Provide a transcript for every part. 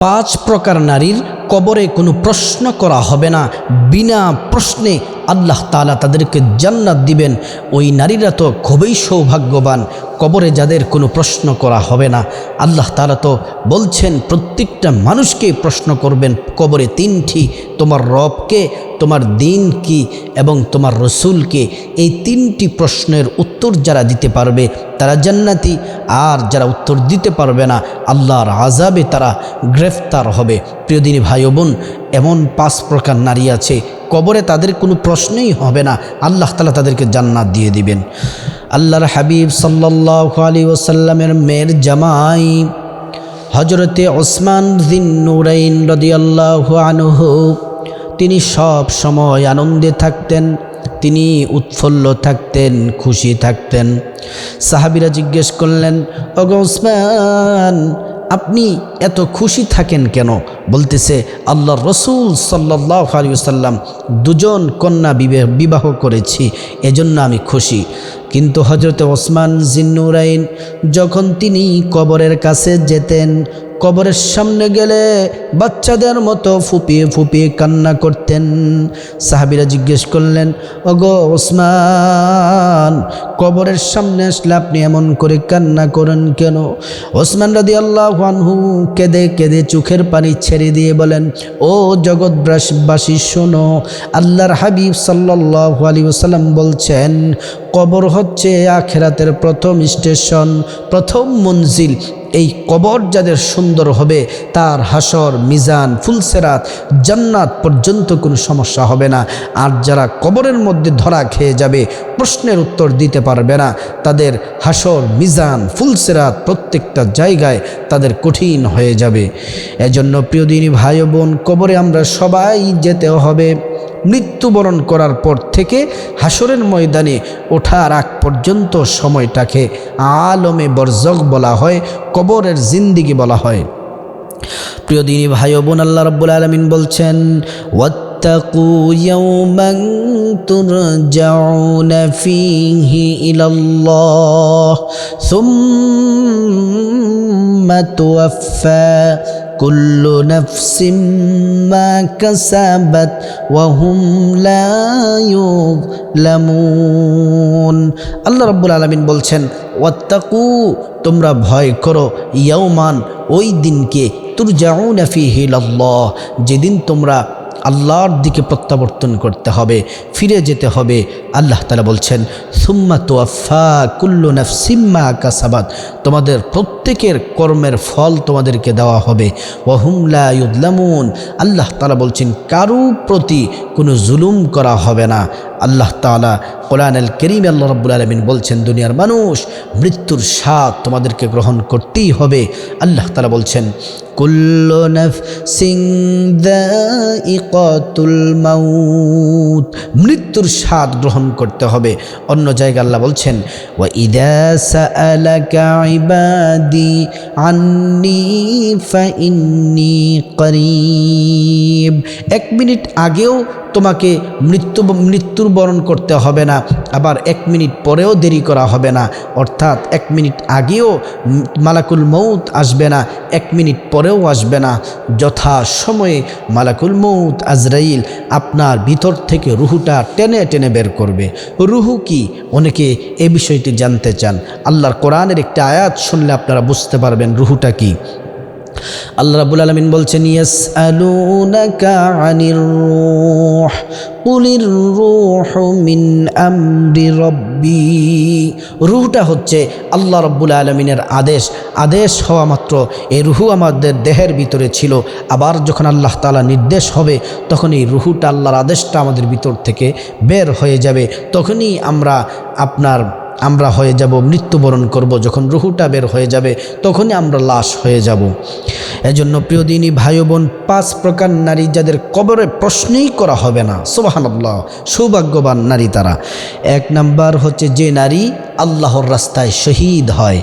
পাঁচ প্রকার নারীর কবরে কোনো প্রশ্ন করা হবে না। বিনা প্রশ্নে আল্লাহ তালা তাদেরকে জান্নাত দিবেন। ওই নারীরা তো খুবই সৌভাগ্যবান। কবরে যাদের কোনো প্রশ্ন করা হবে না। আল্লাহ তালা তো বলছেন, প্রত্যেকটা মানুষকে প্রশ্ন করবেন, কবরে তিনটি, তোমার রবকে, তোমার দিন কি এবং তোমার রসুলকে। এই তিনটি প্রশ্নের উত্তর যারা দিতে পারবে, তারা জান্নাতি। আর যারা উত্তর দিতে পারবে না, আল্লাহর আজাবে তারা গ্রেফতার হবে। প্রিয়দিনী ভাই ও বোন, এমন পাঁচ প্রকার নারী আছে। কবরে তাদের কোনো প্রশ্নই হবে না। আল্লাহ তালা তাদেরকে জান্নাত দিয়ে দিবেন। আল্লাহর হাবিব সাল্লাহ আলী ওসাল্লামের মেয়ের জামাই হজরতে ওসমান দিন নুরাইন রদিয়াল্লাহ আনহু, তিনি সব সময় আনন্দে থাকতেন, তিনি উৎফুল্ল থাকতেন, খুশি থাকতেন। সাহাবিরা জিজ্ঞেস করলেন অগ ওসমান আপনি এত খুশি থাকেন কেন? বলতেছে, আল্লাহ রসুল সাল্লাহ আলী সাল্লাম দুজন কন্যা বিবাহ বিবাহ করেছি, এজন্য আমি খুশি। কিন্তু হজরত ওসমান জিন্নুরাইন যখন তিনি কবরের কাছে যেতেন, কবরের সামনে গেলে বাচ্চাদের মতো ফুপিয়ে ফুপিয়ে কান্না করতেন। সাহাবিরা জিজ্ঞেস করলেন, ওগো ওসমান, কবরের সামনে আসলে আপনি এমন করে কান্না করেন কেন? ওসমান রাদি আল্লাহ আনহু কেঁদে কেঁদে চোখের পানি ছেড়ে দিয়ে বলেন, ও জগৎবাসী শোনো, আল্লাহর হাবিব সাল্লাহ আলী ওসাল্লাম বলছেন কবর হচ্ছে আখেরাতের প্রথম স্টেশন, প্রথম মঞ্জিল। এই কবর যাদের সুন্দর হবে, তার হাসর, মিজান, ফুলসেরাত, জান্নাত পর্যন্ত কোনো সমস্যা হবে না। আর যারা কবরের মধ্যে ধরা খেয়ে যাবে, প্রশ্নের উত্তর দিতে পারবে না। তাদের হাসর, মিজান, ফুলসেরাত প্রত্যেকটা জায়গায় তাদের কঠিন হয়ে যাবে। এজন্য প্রিয়দিনী ভাই বোন, কবরে আমরা সবাই যেতে হবে। মৃত্যুবরণ করার পর থেকে হাসরের ময়দানে ওঠার আগ পর্যন্ত সময়টাকে আলমে বরজক বলা হয় কবরের জিন্দিগি বলা হয় প্রিয় দিনী ভাই বোন আল্লাহ রব্বুল আলমিন বলছেন واتقوا يوما ترجعون فيه إلى الله ثم توفى কুল্লু নফসিম মা কাসাবাত ওয়া হুম লা ইউযলামুন। আল্লাহ রাব্বুল আলামিন বলছেন, ওয়াত্তাকু, তোমরা ভয় করো ইয়াউমান ওই দিনকে তুরজাউনা ফিহি লাল্লাহ যেদিন তোমরা আল্লাহর দিকে প্রত্যাবর্তন করতে হবে, ফিরে যেতে হবে। আল্লাহ তালা বলছেন, সুম্মা তোয়াফা কুল্লু নাফসিম্মা কাসাবাদ তোমাদের প্রত্যেকের কর্মের ফল তোমাদেরকে দেওয়া হবে। ওহুমলা ইউদ্লামুন আল্লাহ তালা বলছেন, কারু প্রতি কোনো জুলুম করা হবে না। আল্লাহ তালা কোরআন আল করিম আল্লাহ রব্বুল আলমিন বলছেন, দুনিয়ার মানুষ মৃত্যুর স্বাদ তোমাদেরকে গ্রহণ করতেই হবে। আল্লাহ তালা বলছেন, কুল্লু নফসিং দাইকাতুল মাউত। মৃত্যুর স্বাদ গ্রহণ করতে হবে। অন্য জায়গায় আল্লাহ বলছেন, ওয়া ইদা সাআলাকা ইবাদি আন্নি ফাইন্নি করিব। এক মিনিট আগেও তোমাকে মৃত্যু মৃত্যুর বরণ করতে হবে না। আবার এক মিনিট পরেও দেরি করা হবে না। অর্থাৎ এক মিনিট আগেও মালাকুল মৌত আসবে না, এক মিনিট পরেও আসবে না। যথা সময়ে মালাকুল মৌত আজরাইল আপনার ভিতর থেকে রুহুটা টেনে টেনে বের করবে। রুহু কি? অনেকে এ বিষয়টি জানতে চান। আল্লাহর কোরআনের একটি আয়াত শুনলে আপনারা বুঝতে পারবেন রুহুটা কি। আল্লাহ রাবুল আলমিন বলছেন ইয়াস আলুনাকা আনির রূহ, কুলির রূহ মিন আমরি রব্বি। রুহটা হচ্ছে আল্লাহ রব্বুল আলমিনের আদেশ। আদেশ হওয়া মাত্র এই রুহু আমাদের দেহের ভিতরে ছিল। আবার যখন আল্লাহ তালা নির্দেশ হবে তখন এই রুহুটা আল্লাহর আদেশটা আমাদের ভিতর থেকে বের হয়ে যাবে। তখনই আমরা আপনার আমরা হয়ে যাব, মৃত্যুবরণ করব। যখন রুহুটা বের হয়ে যাবে, তখনই আমরা লাশ হয়ে যাব। এজন্য প্রিয় দিনই ভাই বোন পাঁচ প্রকার নারী যাদের কবরে প্রশ্নই করা হবে না। সোবাহান্লাহ সৌভাগ্যবান নারী তারা। এক নাম্বার হচ্ছে যে নারী আল্লাহর রাস্তায় শহীদ হয়।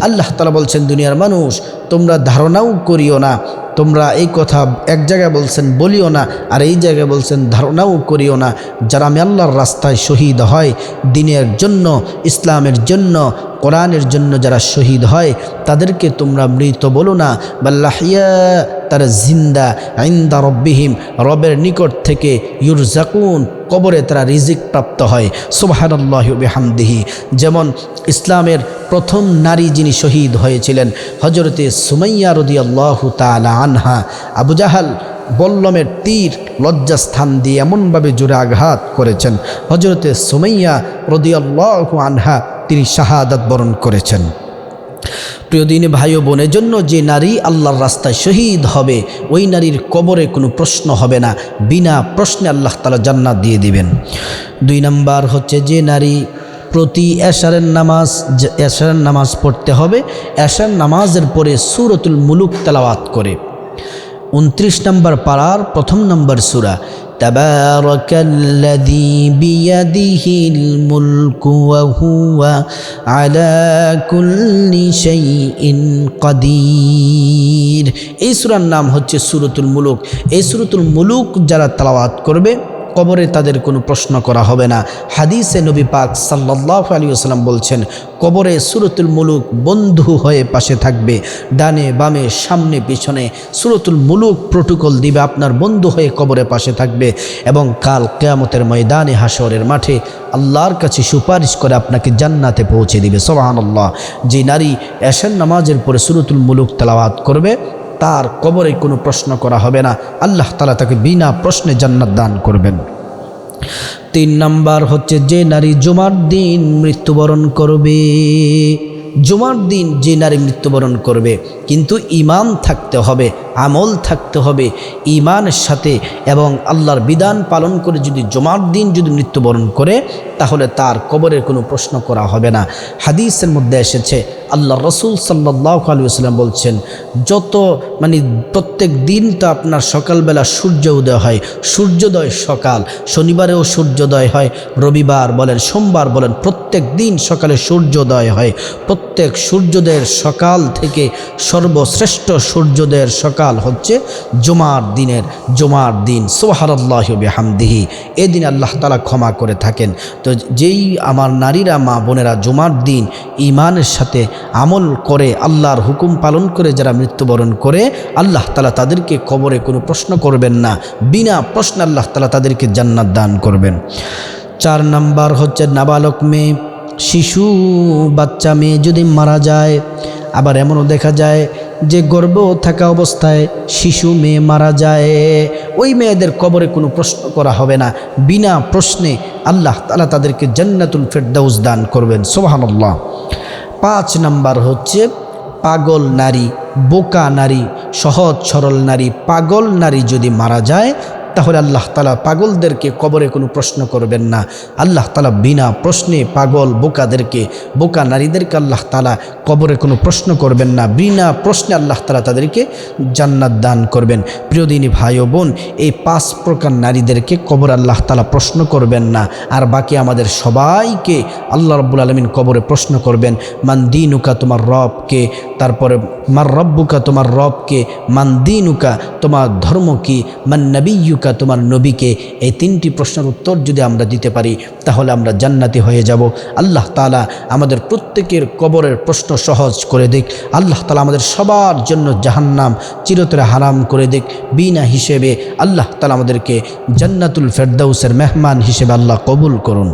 আল্লাহ তালা বলছেন, দুনিয়ার মানুষ, তোমরা ধারণাও করিও না। তোমরা এই কথা এক জায়গায় বলছেন, বলিও না। আর এই জায়গায় বলছেন, ধারণাও করিও না। যারা আমি আল্লাহর রাস্তায় শহীদ হয়, দিনের জন্য, ইসলামের জন্য, কোরআনের জন্য যারা শহীদ হয়, তাদেরকে তোমরা মৃত বলো না। বাল্লাহিয়া তারা জিন্দা আইন্দা রব্বিহিম, রবের নিকট থেকে ইউরজাকুন কবরে তারা রিজিক প্রাপ্ত হয়। সুবাহান্লাহ বেহামদিহি। যেমন ইসলামের প্রথম নারী যিনি শহীদ হয়েছিলেন হজরতে সুমাইয়া রদি আল্লাহ তালা আনহা, আবু জাহাল বল্লমের তীর লজ্জাস্থান দিয়ে এমনভাবে জোরে আঘাত করেছেন। হজরতে সুমাইয়া রদি আল্লাহ আনহা তিনি শাহাদাত বরণ করেছেন। প্রিয় দিনে ভাই ও বোনের জন্য যে নারী আল্লাহর রাস্তায় শহীদ হবে, ওই নারীর কবরে কোনো প্রশ্ন হবে না। বিনা প্রশ্নে আল্লাহ তালা জান্নাত দিয়ে দিবেন। দুই নাম্বার হচ্ছে যে নারী প্রতি এশারের নামাজ এশারের নামাজ পড়তে হবে, এশার নামাজের পরে সুরতুল মুলুক তেলাওয়াত করে। উনত্রিশ নম্বর পাড়ার প্রথম নম্বর সুরা। تبارك الذي بيده الملك وهو على كل شيء قدير এই সুরার নাম হচ্ছে সুরতুল মুলুক এই সুরতুল মুলুক যারা তালাওয়াত করবে কবরে তাদের কোনো প্রশ্ন করা হবে না। হাদিসে নবী পাক সাল্লাহ আলী আসসালাম বলছেন, কবরে সুরতুল মুলুক বন্ধু হয়ে পাশে থাকবে, ডানে বামে সামনে পিছনে সুরতুল মুলুক প্রোটোকল দিবে আপনার বন্ধু হয়ে কবরে পাশে থাকবে এবং কাল কেয়ামতের ময়দানে হাসরের মাঠে আল্লাহর কাছে সুপারিশ করে আপনাকে জান্নাতে পৌঁছে দিবে। সোহান আল্লাহ যে নারী এশার নামাজের পরে সুরতুল মুলুক তেলাওয়াত করবে তার কবরে কোনো প্রশ্ন করা হবে না। আল্লাহ তালা তাকে বিনা প্রশ্নে জান্নাত দান করবেন। তিন নাম্বার হচ্ছে, যে নারী জুমার দিন মৃত্যুবরণ করবে জুমার দিন যে নারী মৃত্যুবরণ করবে, কিন্তু ইমান থাকতে হবে, আমল থাকতে হবে ইমানের সাথে এবং আল্লাহর বিধান পালন করে যদি জুমার দিন যদি মৃত্যুবরণ করে, তাহলে তার কবরের কোনো প্রশ্ন করা হবে না। হাদিসের মধ্যে এসেছে আল্লাহ রসুল সাল্লাহ আলু আসলাম বলছেন, যত মানে প্রত্যেক দিন তো আপনার সকালবেলা সূর্য উদয় হয়, সূর্যোদয় সকাল, শনিবারেও সূর্যোদয় হয়, রবিবার বলেন, সোমবার বলেন, প্রত্যেক দিন সকালে সূর্যোদয় হয় সূর্যোদয়ের সকাল থেকে সর্বশ্রেষ্ঠ সূর্যোদয়ের সকাল হচ্ছে জমার দিনের, জমার দিন। সোহারাল্লাহ হামদিহি এদিন আল্লাহ তালা ক্ষমা করে থাকেন। তো যেই আমার নারীরা, মা বোনেরা জমার দিন ইমানের সাথে আমল করে, আল্লাহর হুকুম পালন করে, যারা মৃত্যুবরণ করে, আল্লাহ তালা তাদেরকে কবরে কোনো প্রশ্ন করবেন না। বিনা প্রশ্ন আল্লাহ তালা তাদেরকে জান্নাত দান করবেন। চার নাম্বার হচ্ছে নাবালক মেয়ে। শিশু, বাচ্চা, মেয়ে যদি মারা যায়, আবার এমনও দেখা যায় যে গর্ব থাকা অবস্থায় শিশু, মেয়ে মারা যায়, ওই মেয়েদের কবরে কোনো প্রশ্ন করা হবে না। বিনা প্রশ্নে আল্লাহ তালা তাদেরকে জান্নাতুল ফেরদাউস দান করবেন। সোহানুল্লাহ পাঁচ নাম্বার হচ্ছে পাগল নারী, বোকা নারী, সহজ সরল নারী, পাগল নারী যদি মারা যায় তাহলে আল্লাহ তালা পাগলদেরকে কবরে কোনো প্রশ্ন করবেন না। আল্লাহ তালা বিনা প্রশ্নে পাগল বোকাদেরকে, বোকা নারীদেরকে আল্লাহ তালা কবরে কোনো প্রশ্ন করবেন না। বিনা প্রশ্নে আল্লাহ তালা তাদেরকে জান্নাত দান করবেন। প্রিয়দিনী ভাই ও বোন, এই পাঁচ প্রকার নারীদেরকে কবর আল্লাহ তালা প্রশ্ন করবেন না। আর বাকি আমাদের সবাইকে আল্লাহ রব্বুল আলমিন কবরে প্রশ্ন করবেন, মান দিনুকা তোমার রবকে? তারপরে মার রব্বুকা তোমার রবকে? মান দিনুকা তোমার ধর্ম কি? মান নবীয়ুকা রব্বুকা তোমার নবীকে এই তিনটি প্রশ্নের উত্তর যদি আমরা দিতে পারি, তাহলে আমরা জান্নাতি হয়ে যাব। আল্লাহ তালা আমাদের প্রত্যেকের কবরের প্রশ্ন সহজ করে দিক। আল্লাহ তালা আমাদের সবার জন্য জাহান্নাম চিরতরে হারাম করে দিক। বিনা হিসেবে আল্লাহ তালা আমাদেরকে জান্নাতুল ফেরদাউসের মেহমান হিসেবে আল্লাহ কবুল করুন।